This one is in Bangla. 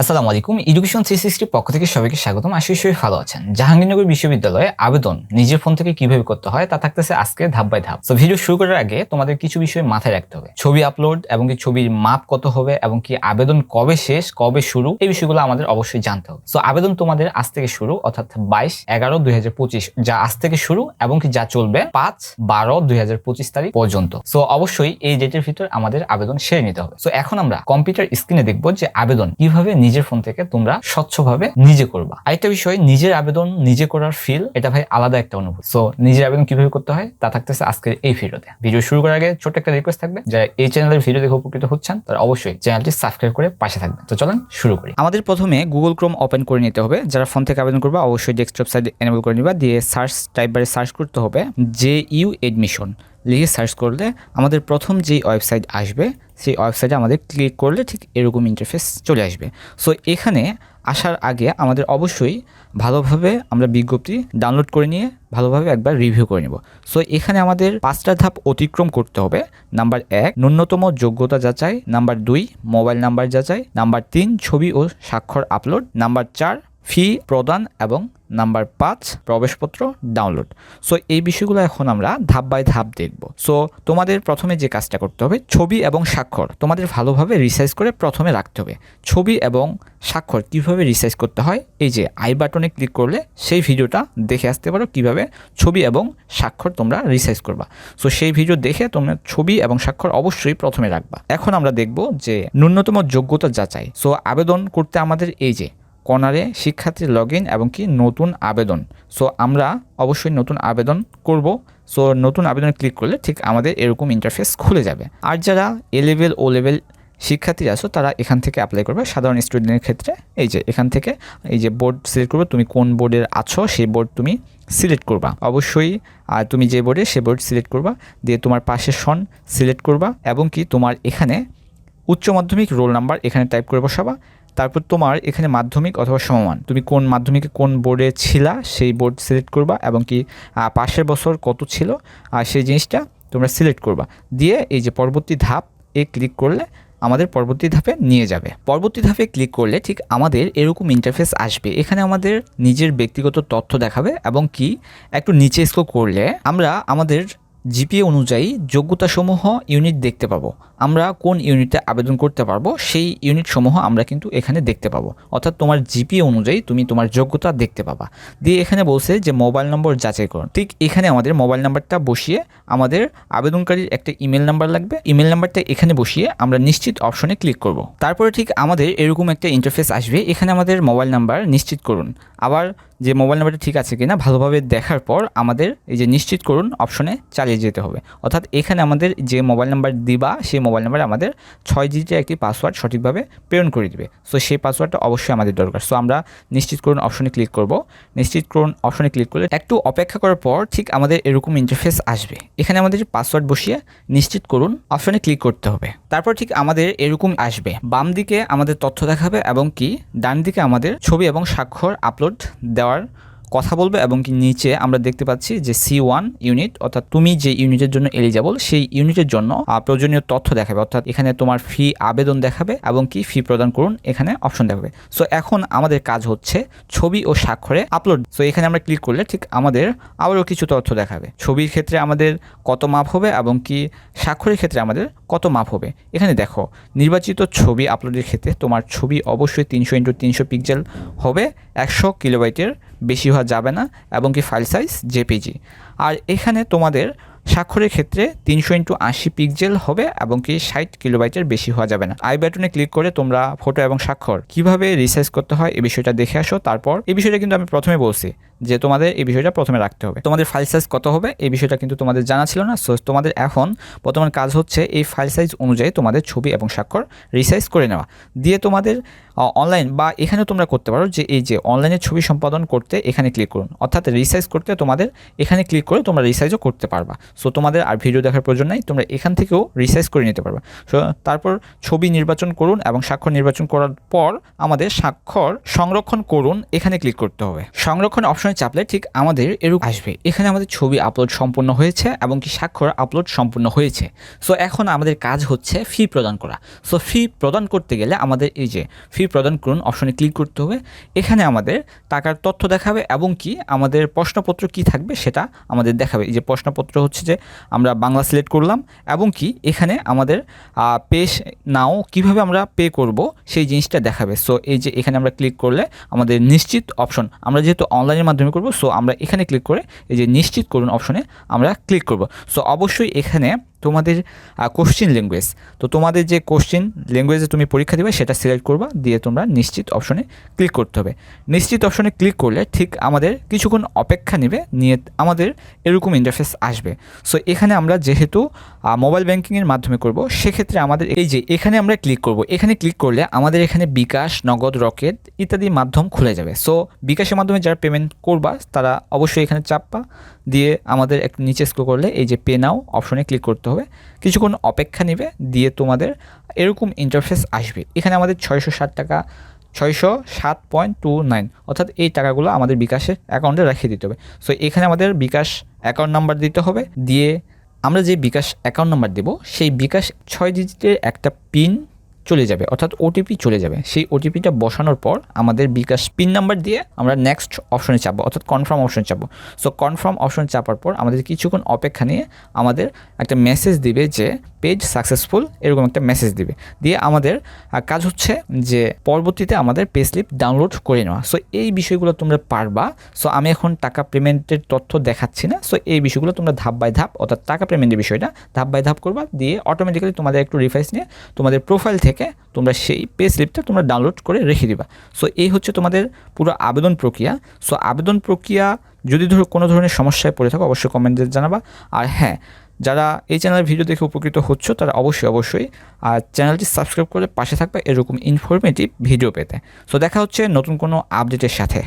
আসসালামু আলাইকুম। এডুকেশন থ্রি সিক্সটির পক্ষ থেকে সবাইকে স্বাগতম। আশা সবাই ভালো আছেন। জাহাঙ্গীরনগর বিশ্ববিদ্যালয়ে আবেদন নিজের ফোন থেকে কীভাবে করতে হয় তা থাকতেছে আজকে ধাপ বাই ধাপ। তো ভিডিও শুরু করার আগে তোমাদের কিছু বিষয় মাথায় রাখতে হবে। ছবি আপলোড এবং কি ছবির মাপ কত হবে এবং কি আবেদন কবে শেষ, কবে শুরু, এই বিষয়গুলো আমাদের অবশ্যই জানতে হবে। তো আবেদন তোমাদের আজ থেকে শুরু, অর্থাৎ বাইশ এগারো দুই যা আজ থেকে শুরু এবং কি যা চলবে পাঁচ বারো দুই তারিখ পর্যন্ত। সো অবশ্যই এই ডেটের ভিতর আমাদের আবেদন সেরে নিতে হবে। সো এখন আমরা কম্পিউটার স্ক্রিনে দেখব যে আবেদন কীভাবে নিজের ফোন থেকে তোমরা স্বচ্ছভাবে নিজে করবা। আরেকটা বিষয়, নিজের আবেদন নিজে করার ফিল এটা ভাই আলাদা একটা অনুভূতি। সো নিজের আবেদন কীভাবে করতে হয়, তা থাকতেছে আজকের এই ভিডিওতে। ভিডিও শুরু করার আগে ছোট্ট একটা রিকোয়েস্ট থাকবে, যারা এই চ্যানেলের ভিডিও দেখে উপকৃত হচ্ছেন, তারা অবশ্যই চ্যানেলটি সাবস্ক্রাইব করে পাশে থাকবেন। তো চলেন শুরু করি। আমাদের প্রথমে গুগল ক্রোম ওপেন করে নিতে হবে। যারা ফোন থেকে আবেদন করবে, অবশ্যই ডেস্কটপ সাইড এনেবল করে নিবা। দিয়ে সার্চ টাইপ বারে সার্চ করতে হবে জে ইউ এডমিশন লিখে সার্চ করলে আমাদের প্রথম যেই ওয়েবসাইট আসবে সেই ওয়েবসাইটে আমাদের ক্লিক করলে ঠিক এরকম ইন্টারফেস চলে আসবে। সো এখানে আসার আগে আমাদের অবশ্যই ভালোভাবে আমরা বিজ্ঞপ্তি ডাউনলোড করে নিয়ে ভালোভাবে একবার রিভিউ করে নেব। সো এখানে আমাদের পাঁচটা ধাপ অতিক্রম করতে হবে। নাম্বার এক, ন্যূনতম যোগ্যতা যাচাই। নাম্বার দুই মোবাইল নাম্বার যাচাই। নাম্বার তিন, ছবি ও স্বাক্ষর আপলোড নাম্বার চার ফি প্রদান এবং নাম্বার পাঁচ প্রবেশপত্র ডাউনলোড। সো এই বিষয়গুলো এখন আমরা ধাপ বাই ধাপ দেখব। সো তোমাদের প্রথমে যে কাজটা করতে হবে, ছবি এবং স্বাক্ষর। তোমাদের ভালোভাবে রিসাইজ করে প্রথমে রাখতে হবে। ছবি এবং স্বাক্ষর কীভাবে রিসাইজ করতে হয়, এই যে আই বাটনে ক্লিক করলে সেই ভিডিওটা দেখে আসতে পারো কীভাবে ছবি এবং স্বাক্ষর তোমরা রিসাইজ করবা। সো সেই ভিডিও দেখে তোমরা ছবি এবং স্বাক্ষর অবশ্যই প্রথমে রাখবা। এখন আমরা দেখব যে ন্যূনতম যোগ্যতা যাচাই। সো আবেদন করতে আমাদের এই যে কর্নারে শিক্ষার্থীর লগ ইন এবং কি নতুন আবেদন। সো আমরা অবশ্যই নতুন আবেদন করব। সো নতুন আবেদন ক্লিক করলে ঠিক আমাদের এরকম ইন্টারফেস খুলে যাবে। আর যারা এ লেভেল ও লেভেল শিক্ষার্থী আছো, তারা এখান থেকে অ্যাপ্লাই করবে সাধারণ স্টুডেন্টের ক্ষেত্রে। এই যে, এখান থেকে এই যে বোর্ড সিলেক্ট করবে, তুমি কোন বোর্ডের আছো, সেই বোর্ড তুমি সিলেক্ট করবা। অবশ্যই, আর তুমি যে বোর্ডে সে বোর্ড সিলেক্ট করবা, দিয়ে তোমার পাশের সন সিলেক্ট করবা এবং কি তোমার এখানে উচ্চ মাধ্যমিক রোল নাম্বার এখানে টাইপ করে বসাবা। তারপর তোমার এখানে মাধ্যমিক অথবা সমমান। তুমি কোন মাধ্যমিকে কোন বোর্ডে ছিলা, সেই বোর্ড সিলেক্ট করবা এবং কি পাশের বছর কত ছিল, আর সেই জিনিসটা তোমরা সিলেক্ট করবা। দিয়ে এই যে পরবর্তী ধাপ, এ ক্লিক করলে আমাদের পরবর্তী ধাপে নিয়ে যাবে। পরবর্তী ধাপে ক্লিক করলে ঠিক আমাদের এরকম ইন্টারফেস আসবে। এখানে আমাদের নিজের ব্যক্তিগত তথ্য দেখাবে এবং কি, একটু নিচে স্কো করলে আমরা আমাদের জিপিএ অনুযায়ী যোগ্যতাসমূহ ইউনিট দেখতে পাবো। আমরা কোন ইউনিটে আবেদন করতে পারব, সেই ইউনিটসমূহ আমরা কিন্তু এখানে দেখতে পাবো। অর্থাৎ তোমার জিপিএ অনুযায়ী তুমি তোমার যোগ্যতা দেখতে পাবা। দিয়ে এখানে বলছে যে মোবাইল নম্বর যাচাই করুন ঠিক এখানে আমাদের মোবাইল নাম্বারটা বসিয়ে আমাদের আবেদনকারীর একটা ইমেল নাম্বার লাগবে। ইমেল নাম্বারটা এখানে বসিয়ে আমরা নিশ্চিত অপশনে ক্লিক করব। তারপরে ঠিক আমাদের এরকম একটা ইন্টারফেস আসবে। এখানে আমাদের মোবাইল নাম্বার নিশ্চিত করুন। আবার যে মোবাইল নাম্বারটা ঠিক আছে কিনা ভালোভাবে দেখার পর আমাদের এই যে নিশ্চিত করুন অপশনে চালিয়ে যেতে হবে। অর্থাৎ এখানে আমাদের যে মোবাইল নাম্বার দিবা সেই মোবাইল নাম্বারে আমাদের ছয় ডিজিটের একটি পাসওয়ার্ড সঠিকভাবে প্রেরণ করে দিবে। সো সেই পাসওয়ার্ডটা অবশ্যই আমাদের দরকার। সো আমরা নিশ্চিত করুন অপশনে ক্লিক করব। নিশ্চিত করুন অপশনে ক্লিক করলে একটু অপেক্ষা করার পর ঠিক আমাদের এরকম ইন্টারফেস আসবে। এখানে আমাদের পাসওয়ার্ড বসিয়ে নিশ্চিত করুন অপশনে ক্লিক করতে হবে। তারপর ঠিক আমাদের এরকম আসবে। বাম দিকে আমাদের তথ্য দেখাবে এবং কি? ডান দিকে আমাদের ছবি এবং স্বাক্ষর আপলোড দেওয়ার কথা বলবে এবং কি নিচে আমরা দেখতে পাচ্ছি যে সি ওয়ান ইউনিট অর্থাৎ তুমি যে ইউনিটের জন্য এলিজেবল সেই ইউনিটের জন্য প্রয়োজনীয় তথ্য দেখাবে। অর্থাৎ এখানে তোমার ফি আবেদন দেখাবে এবং কি ফি প্রদান করুন, এখানে অপশন দেখাবে। সো এখন আমাদের কাজ হচ্ছে ছবি ও স্বাক্ষরে আপলোড সো এখানে আমরা ক্লিক করলে ঠিক আমাদের আবারও কিছু তথ্য দেখাবে। ছবির ক্ষেত্রে আমাদের কত মাপ হবে এবং কি স্বাক্ষরের ক্ষেত্রে আমাদের কত মাপ হবে। এখানে দেখো, নির্বাচিত ছবি আপলোডের ক্ষেত্রে তোমার ছবি অবশ্যই তিনশো ইন্টু তিনশো পিক্সেল হবে, একশো কিলোবাইটের বেশি হওয়া যাবে না, এবং কি ফাইল সাইজ জেপিজি আর এখানে তোমাদের স্বাক্ষরের ক্ষেত্রে তিনশো ইন্টু আশি পিকজেল হবে, এবং কি ষাট কিলোবাইটের বেশি হওয়া যাবে না। আই বাটনে ক্লিক করে তোমরা ফটো এবং স্বাক্ষর কীভাবে রিসাইজ করতে হয় এই বিষয়টা দেখে আসো। তারপর এই বিষয়টা কিন্তু আমি প্রথমে বলছি যে তোমাদের এই বিষয়টা প্রথমে রাখতে হবে। তোমাদের ফাইল সাইজ কত হবে এই বিষয়টা কিন্তু তোমাদের জানা ছিল না। সো তোমাদের এখন বর্তমান কাজ হচ্ছে এই ফাইল সাইজ অনুযায়ী তোমাদের ছবি এবং স্বাক্ষর রিসাইজ করে নেওয়া। দিয়ে তোমাদের অনলাইন বা এখানেও তোমরা করতে পারো যে এই যে অনলাইনে ছবি সম্পাদন করতে এখানে ক্লিক করুন। অর্থাৎ রিসাইজ করতে তোমাদের এখানে ক্লিক করে তোমরা রিসাইজও করতে পারবা। সো তোমাদের আর ভিডিও দেখার প্রয়োজন নাই। তোমরা এখান থেকেও রিসাইজ করে নিতে পারবে। সো তারপর ছবি নির্বাচন করুন এবং স্বাক্ষর নির্বাচন করার পর আমাদের স্বাক্ষর সংরক্ষণ করুন এখানে ক্লিক করতে হবে। সংরক্ষণ অপশনে চাপলে ঠিক আমাদের এরূপ আসবে। এখানে আমাদের ছবি আপলোড সম্পূর্ণ হয়েছে এবং কি স্বাক্ষর আপলোড সম্পূর্ণ হয়েছে। সো এখন আমাদের কাজ হচ্ছে ফি প্রদান করা। সো ফি প্রদান করতে গেলে আমাদের এই যে ফি প্রদান করুন অপশনে ক্লিক করতে হবে। এখানে আমাদের টাকার তথ্য দেখাবে এবং কি আমাদের প্রশ্নপত্র কি থাকবে সেটা আমাদের দেখাবে। এই যে প্রশ্নপত্র হচ্ছে যে আমরা বাংলা সিলেক্ট করলাম এবং কি এখানে আমাদের পে নাও কীভাবে আমরা পে করব সেই জিনিসটা দেখাবে। সো এই যে এখানে আমরা ক্লিক করলে আমাদের নিশ্চিত অপশন আমরা যেহেতু অনলাইনের মাধ্যমে করব। সো আমরা এখানে ক্লিক করে এই যে নিশ্চিত করুন অপশনে আমরা ক্লিক করব। সো অবশ্যই এখানে তোমাদের কোশ্চিন ল্যাঙ্গুয়েজ তো তোমাদের যে কোশ্চিন ল্যাঙ্গুয়েজে তুমি পরীক্ষা দেবে, সেটা সিলেক্ট করবা, দিয়ে তোমরা নিশ্চিত অপশনে ক্লিক করতে হবে। নিশ্চিত অপশনে ক্লিক করলে ঠিক আমাদের কিছুক্ষণ অপেক্ষা নেবে, নিয়ে আমাদের এরকম ইন্টারফেস আসবে। সো এখানে আমরা যেহেতু মোবাইল ব্যাঙ্কিংয়ের মাধ্যমে করব, সেক্ষেত্রে আমাদের এই যে এখানে আমরা ক্লিক করব, এখানে ক্লিক করলে আমাদের এখানে বিকাশ, নগদ, রকেট ইত্যাদি মাধ্যম খুলে যাবে। সো বিকাশের মাধ্যমে যারা পেমেন্ট করবা, তারা অবশ্যই এখানে চাপবা, দিয়ে আমাদের একটু নিচে স্ক্রো করলে এই যে পে নাও অপশনে ক্লিক করতে হবে। কিছুক্ষণ অপেক্ষা নেবে, দিয়ে তোমাদের এরকম ইন্টারফেস আসবে। এখানে আমাদের ছয়শো ষাট টাকা, ছয়শো সাত পয়েন্ট টু নাইন অর্থাৎ এই টাকাগুলো আমাদের বিকাশের অ্যাকাউন্টে রেখে দিতে হবে। সো এখানে আমাদের বিকাশ অ্যাকাউন্ট নাম্বার দিতে হবে, দিয়ে আমরা যে বিকাশ অ্যাকাউন্ট নাম্বার দেবো, সেই বিকাশ ছয় ডিজিটের একটা পিন চলে যাবে, অর্থাৎ ওটিপি চলে যাবে। সেই ওটিপিটা বসানোর পর আমাদের বিকাশ পিন নাম্বার দিয়ে আমরা নেক্সট অপশনে চাপবো, অর্থাৎ কনফার্ম অপশন চাপবো। সো কনফার্ম অপশন চাপার পর আমাদের কিছুক্ষণ অপেক্ষা নিয়ে আমাদের একটা মেসেজ দিবে যে পেজ সাকসেসফুল এরকম একটা মেসেজ দিবে। দিয়ে আমাদের কাজ হচ্ছে যে পরবর্তীতে আমাদের পে স্লিপ ডাউনলোড করে নেওয়া। সো এই বিষয়গুলো তোমরা পারবা। সো আমি এখন টাকা পেমেন্টের তথ্য দেখাচ্ছি না। সো এই বিষয়গুলো তোমরা ধাপ বাই ধাপ, অর্থাৎ টাকা পেমেন্টের বিষয়টা ধাপ বাই ধাপ করবা। দিয়ে অটোমেটিক্যালি তোমাদের একটু রিফাইস নিয়ে তোমাদের প্রোফাইল থেকে তোমরা সেই পে স্লিপটা তোমরা ডাউনলোড করে রেখে দিবা। সো এই হচ্ছে তোমাদের পুরো আবেদন প্রক্রিয়া। সো আবেদন প্রক্রিয়া যদি ধরো কোনো ধরনের সমস্যায় পড়ে থাকো, অবশ্যই কমেন্টে জানাবা। আর হ্যাঁ যারা এই চ্যানেলের ভিডিও দেখে উপকৃত হচ্ছ, তারা অবশ্যই অবশ্যই, আর চ্যানেলটি সাবস্ক্রাইব করে পাশে থাকবে এরকম ইনফরমেটিভ ভিডিও পেতে। সো দেখা হচ্ছে নতুন কোনো আপডেটের সাথে।